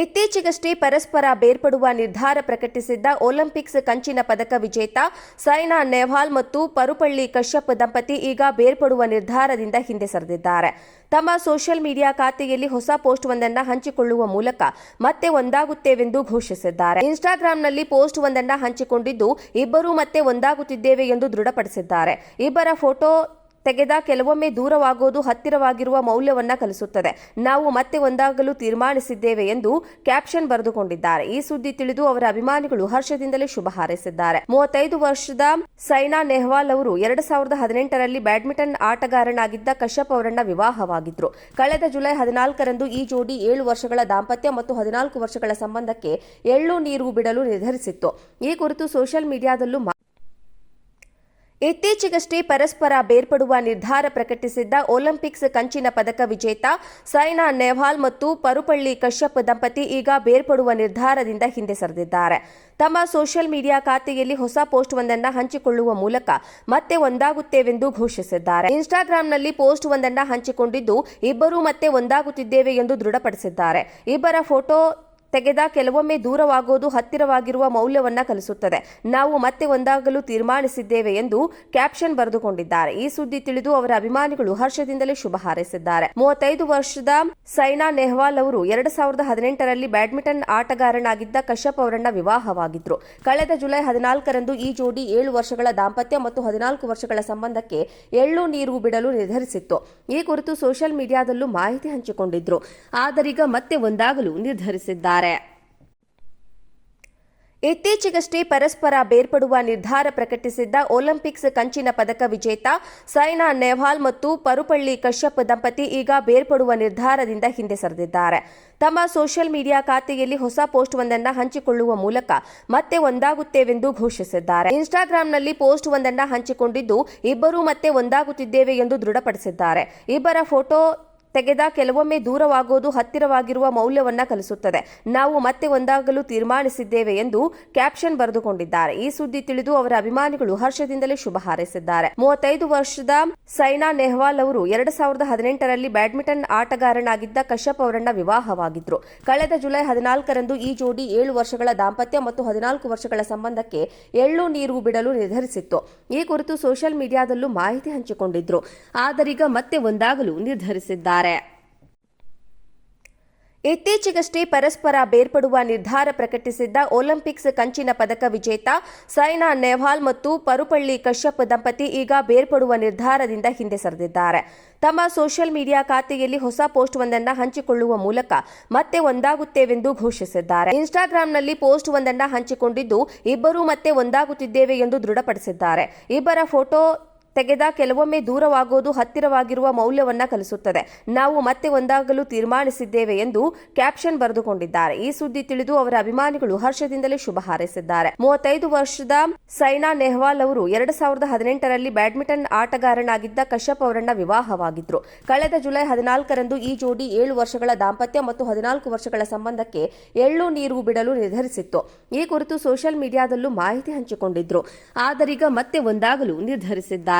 ಇತ್ತೀಚೆಗಷ್ಟೇ ಪರಸ್ಪರ ಬೇರ್ಪಡುವ ನಿರ್ಧಾರ ಪ್ರಕಟಿಸಿದ್ದ ಒಲಿಂಪಿಕ್ಸ್ ಕಂಚಿನ ಪದಕ ವಿಜೇತ ಸೈನಾ ನೆಹ್ವಾಲ್ ಮತ್ತು ಪರುಪಳ್ಳಿ ಕಶ್ಯಪ್ ದಂಪತಿ ಈಗ ಬೇರ್ಪಡುವ ನಿರ್ಧಾರದಿಂದ ಹಿಂದೆ ಸರಿದಿದ್ದಾರೆ. ತಮ್ಮ ಸೋಷಿಯಲ್ ಮೀಡಿಯಾ ಖಾತೆಯಲ್ಲಿ ಹೊಸ ಪೋಸ್ಟ್ ಒಂದನ್ನ ಹಂಚಿಕೊಳ್ಳುವ ಮೂಲಕ ಮತ್ತೆ ಒಂದಾಗುತ್ತೇವೆಂದು ಘೋಷಿಸಿದ್ದಾರೆ. ಇನ್ಸ್ಟಾಗ್ರಾಂನಲ್ಲಿ ಪೋಸ್ಟ್ ಒಂದನ್ನ ಹಂಚಿಕೊಂಡಿದ್ದು, ಇಬ್ಬರೂ ಮತ್ತೆ ಒಂದಾಗುತ್ತಿದ್ದೇವೆ ಎಂದು ದೃಢಪಡಿಸಿದ್ದಾರೆ. ಇಬ್ಬರ ಫೋಟೋ ತೆಗೆದ ಕೆಲವೊಮ್ಮೆ ದೂರವಾಗೋದು ಹತ್ತಿರವಾಗಿರುವ ಮೌಲ್ಯವನ್ನ ಕಲಿಸುತ್ತದೆ. ನಾವು ಮತ್ತೆ ಒಂದಾಗಲು ತೀರ್ಮಾನಿಸಿದ್ದೇವೆ ಎಂದು ಕ್ಯಾಪ್ಷನ್ ಬರೆದುಕೊಂಡಿದ್ದಾರೆ. ಈ ಸುದ್ದಿ ತಿಳಿದು ಅವರ ಅಭಿಮಾನಿಗಳು ಹರ್ಷದಿಂದಲೇ ಶುಭ ಹಾರೈಸಿದ್ದಾರೆ. ಮೂವತ್ತೈದು ವರ್ಷದ ಸೈನಾ ನೆಹ್ವಾಲ್ ಅವರು ಎರಡ್ ಸಾವಿರದ ಹದಿನೆಂಟರಲ್ಲಿ ಬ್ಯಾಡ್ಮಿಂಟನ್ ಆಟಗಾರನಾಗಿದ್ದ ಕಶ್ಯಪ್ ಅವರನ್ನ ವಿವಾಹವಾಗಿದ್ರು. ಕಳೆದ ಜುಲೈ ಹದಿನಾಲ್ಕರಂದು ಈ ಜೋಡಿ ಏಳು ವರ್ಷಗಳ ದಾಂಪತ್ಯ ಮತ್ತು ಹದಿನಾಲ್ಕು ವರ್ಷಗಳ ಸಂಬಂಧಕ್ಕೆ ಎಳ್ಳು ನೀರು ಬಿಡಲು ನಿರ್ಧರಿಸಿತ್ತು. ಈ ಕುರಿತು ಸೋಷಿಯಲ್ ಮೀಡಿಯಾದಲ್ಲೂ ಇತ್ತೀಚೆಗಷ್ಟೇ ಪರಸ್ಪರ ಬೇರ್ಪಡುವ ನಿರ್ಧಾರ ಪ್ರಕಟಿಸಿದ್ದ ಒಲಿಂಪಿಕ್ಸ್ ಕಂಚಿನ ಪದಕ ವಿಜೇತ ಸೈನಾ ನೆಹ್ವಾಲ್ ಮತ್ತು ಪರುಪಳ್ಳಿ ಕಶ್ಯಪ್ ದಂಪತಿ ಈಗ ಬೇರ್ಪಡುವ ನಿರ್ಧಾರದಿಂದ ಹಿಂದೆ ಸರಿದಿದ್ದಾರೆ. ತಮ್ಮ ಸೋಷಿಯಲ್ ಮೀಡಿಯಾ ಖಾತೆಯಲ್ಲಿ ಹೊಸ ಪೋಸ್ಟ್ ಒಂದನ್ನು ಹಂಚಿಕೊಳ್ಳುವ ಮೂಲಕ ಮತ್ತೆ ಒಂದಾಗುತ್ತೇವೆಂದು ಘೋಷಿಸಿದ್ದಾರೆ. ಇನ್ಸ್ಟಾಗ್ರಾಂನಲ್ಲಿ ಪೋಸ್ಟ್ ಒಂದನ್ನು ಹಂಚಿಕೊಂಡಿದ್ದು, ಇಬ್ಬರೂ ಮತ್ತೆ ಒಂದಾಗುತ್ತಿದ್ದೇವೆ ಎಂದು ದೃಢಪಡಿಸಿದ್ದಾರೆ. ಇಬ್ಬರ ಫೋಟೋ ತೆಗೆದ ಕೆಲವೊಮ್ಮೆ ದೂರವಾಗೋದು ಹತ್ತಿರವಾಗಿರುವ ಮೌಲ್ಯವನ್ನ ಕಲಿಸುತ್ತದೆ. ನಾವು ಮತ್ತೆ ಒಂದಾಗಲು ತೀರ್ಮಾನಿಸಿದ್ದೇವೆ ಎಂದು ಕ್ಯಾಪ್ಷನ್ ಬರೆದುಕೊಂಡಿದ್ದಾರೆ. ಈ ಸುದ್ದಿ ತಿಳಿದು ಅವರ ಅಭಿಮಾನಿಗಳು ಹರ್ಷದಿಂದಲೇ ಶುಭ ಹಾರೈಸಿದ್ದಾರೆ. ಮೂವತ್ತೈದು ವರ್ಷದ ಸೈನಾ ನೆಹ್ವಾಲ್ ಅವರು ಎರಡ್ ಸಾವಿರದ ಹದಿನೆಂಟರಲ್ಲಿ ಬ್ಯಾಡ್ಮಿಂಟನ್ ಆಟಗಾರನಾಗಿದ್ದ ಕಶ್ಯಪ್ ಅವರನ್ನ ವಿವಾಹವಾಗಿದ್ರು. ಕಳೆದ ಜುಲೈ ಹದಿನಾಲ್ಕರಂದು ಈ ಜೋಡಿ ಏಳು ವರ್ಷಗಳ ದಾಂಪತ್ಯ ಮತ್ತು ಹದಿನಾಲ್ಕು ವರ್ಷಗಳ ಸಂಬಂಧಕ್ಕೆ ಎಳ್ಳು ನೀರು ಬಿಡಲು ನಿರ್ಧರಿಸಿತ್ತು. ಈ ಕುರಿತು ಸೋಷಿಯಲ್ ಮೀಡಿಯಾದಲ್ಲೂ ಮಾಹಿತಿ ಹಂಚಿಕೊಂಡಿದ್ರು. ಆದರೀಗ ಮತ್ತೆ ಒಂದಾಗಲು ನಿರ್ಧರಿಸಿದ್ದಾರೆ. ಇತ್ತೀಚೆಗಷ್ಟೇ ಪರಸ್ಪರ ಬೇರ್ಪಡುವ ನಿರ್ಧಾರ ಪ್ರಕಟಿಸಿದ್ದ ಒಲಿಂಪಿಕ್ಸ್ ಕಂಚಿನ ಪದಕ ವಿಜೇತ ಸೈನಾ ನೆಹ್ವಾಲ್ ಮತ್ತು ಪರುಪಳ್ಳಿ ಕಶ್ಯಪ್ ದಂಪತಿ ಈಗ ಬೇರ್ಪಡುವ ನಿರ್ಧಾರದಿಂದ ಹಿಂದೆ ಸರಿದಿದ್ದಾರೆ. ತಮ್ಮ ಸೋಷಿಯಲ್ ಮೀಡಿಯಾ ಖಾತೆಯಲ್ಲಿ ಹೊಸ ಪೋಸ್ಟ್ ಒಂದನ್ನ ಹಂಚಿಕೊಳ್ಳುವ ಮೂಲಕ ಮತ್ತೆ ಒಂದಾಗುತ್ತೇವೆಂದು ಘೋಷಿಸಿದ್ದಾರೆ. ಇನ್ಸ್ಟಾಗ್ರಾಂನಲ್ಲಿ ಪೋಸ್ಟ್ ಒಂದನ್ನ ಹಂಚಿಕೊಂಡಿದ್ದು, ಇಬ್ಬರೂ ಮತ್ತೆ ಒಂದಾಗುತ್ತಿದ್ದೇವೆ ಎಂದು ದೃಢಪಡಿಸಿದ್ದಾರೆ. ಇಬ್ಬರ ಫೋಟೋ ತೆಗೆದ ಕೆಲವೊಮ್ಮೆ ದೂರವಾಗೋದು ಹತ್ತಿರವಾಗಿರುವ ಮೌಲ್ಯವನ್ನ ಕಲಿಸುತ್ತದೆ. ನಾವು ಮತ್ತೆ ಒಂದಾಗಲು ತೀರ್ಮಾನಿಸಿದ್ದೇವೆ ಎಂದು ಕ್ಯಾಪ್ಷನ್ ಬರೆದುಕೊಂಡಿದ್ದಾರೆ. ಈ ಸುದ್ದಿ ತಿಳಿದು ಅವರ ಅಭಿಮಾನಿಗಳು ಹರ್ಷದಿಂದಲೇ ಶುಭ ಹಾರೈಸಿದ್ದಾರೆ. ಮೂವತ್ತೈದು ವರ್ಷದ ಸೈನಾ ನೆಹ್ವಾಲ್ ಅವರು ಎರಡ್ ಸಾವಿರದ ಹದಿನೆಂಟರಲ್ಲಿ ಬ್ಯಾಡ್ಮಿಂಟನ್ ಆಟಗಾರನಾಗಿದ್ದ ಕಶ್ಯಪ್ ಅವರನ್ನ ವಿವಾಹವಾಗಿದ್ರು. ಕಳೆದ ಜುಲೈ ಹದಿನಾಲ್ಕರಂದು ಈ ಜೋಡಿ ಏಳು ವರ್ಷಗಳ ದಾಂಪತ್ಯ ಮತ್ತು ಹದಿನಾಲ್ಕು ವರ್ಷಗಳ ಸಂಬಂಧಕ್ಕೆ ಎಳ್ಳು ನೀರು ಬಿಡಲು ನಿರ್ಧರಿಸಿತ್ತು. ಈ ಕುರಿತು ಸೋಷಿಯಲ್ ಮೀಡಿಯಾದಲ್ಲೂ ಮಾಹಿತಿ ಹಂಚಿಕೊಂಡಿದ್ರು. ಆದರೀಗ ಮತ್ತೆ ಒಂದಾಗಲು ನಿರ್ಧರಿಸಿದ್ದಾರೆ. ಇತ್ತೀಚೆಗಷ್ಟೇ ಪರಸ್ಪರ ಬೇರ್ಪಡುವ ನಿರ್ಧಾರ ಪ್ರಕಟಿಸಿದ್ದ ಒಲಿಂಪಿಕ್ಸ್ ಕಂಚಿನ ಪದಕ ವಿಜೇತ ಸೈನಾ ನೆಹ್ವಾಲ್ ಮತ್ತು ಪರುಪಳ್ಳಿ ಕಶ್ಯಪ್ ದಂಪತಿ ಈಗ ಬೇರ್ಪಡುವ ನಿರ್ಧಾರದಿಂದ ಹಿಂದೆ ಸರಿದಿದ್ದಾರೆ. ತಮ್ಮ ಸೋಷಿಯಲ್ ಮೀಡಿಯಾ ಖಾತೆಯಲ್ಲಿ ಹೊಸ ಪೋಸ್ಟ್ ಒಂದನ್ನ ಹಂಚಿಕೊಳ್ಳುವ ಮೂಲಕ ಮತ್ತೆ ಒಂದಾಗುತ್ತೇವೆಂದು ಘೋಷಿಸಿದ್ದಾರೆ. ಇನ್ಸ್ಟಾಗ್ರಾಂನಲ್ಲಿ ಪೋಸ್ಟ್ ಒಂದನ್ನ ಹಂಚಿಕೊಂಡಿದ್ದು, ಇಬ್ಬರೂ ಮತ್ತೆ ಒಂದಾಗುತ್ತಿದ್ದೇವೆ ಎಂದು ದೃಢಪಡಿಸಿದ್ದಾರೆ. ಇಬ್ಬರ ಫೋಟೋ ತೆಗೆದ ಕೆಲವೊಮ್ಮೆ ದೂರವಾಗೋದು ಹತ್ತಿರವಾಗಿರುವ ಮೌಲ್ಯವನ್ನ ಕಲಿಸುತ್ತದೆ. ನಾವು ಮತ್ತೆ ಒಂದಾಗಲು ತೀರ್ಮಾನಿಸಿದ್ದೇವೆ ಎಂದು ಕ್ಯಾಪ್ಷನ್ ಬರೆದುಕೊಂಡಿದ್ದಾರೆ. ಈ ಸುದ್ದಿ ತಿಳಿದು ಅವರ ಅಭಿಮಾನಿಗಳು ಹರ್ಷದಿಂದಲೇ ಶುಭ ಹಾರೈಸಿದ್ದಾರೆ. ಮೂವತ್ತೈದು ವರ್ಷದ ಸೈನಾ ನೆಹ್ವಾಲ್ ಅವರು ಎರಡ್ ಸಾವಿರದ ಹದಿನೆಂಟರಲ್ಲಿ ಬ್ಯಾಡ್ಮಿಂಟನ್ ಆಟಗಾರನಾಗಿದ್ದ ಕಶ್ಯಪ್ ಅವರನ್ನ ವಿವಾಹವಾಗಿದ್ರು. ಕಳೆದ ಜುಲೈ ಹದಿನಾಲ್ಕರಂದು ಈ ಜೋಡಿ ಏಳು ವರ್ಷಗಳ ದಾಂಪತ್ಯ ಮತ್ತು ಹದಿನಾಲ್ಕು ವರ್ಷಗಳ ಸಂಬಂಧಕ್ಕೆ ಎಳ್ಳು ನೀರು ಬಿಡಲು ನಿರ್ಧರಿಸಿತ್ತು. ಈ ಕುರಿತು ಸೋಷಿಯಲ್ ಮೀಡಿಯಾದಲ್ಲೂ ಮಾಹಿತಿ ಹಂಚಿಕೊಂಡಿದ್ರು. ಆದರೀಗ ಮತ್ತೆ ಒಂದಾಗಲು ನಿರ್ಧರಿಸಿದ್ದಾರೆ.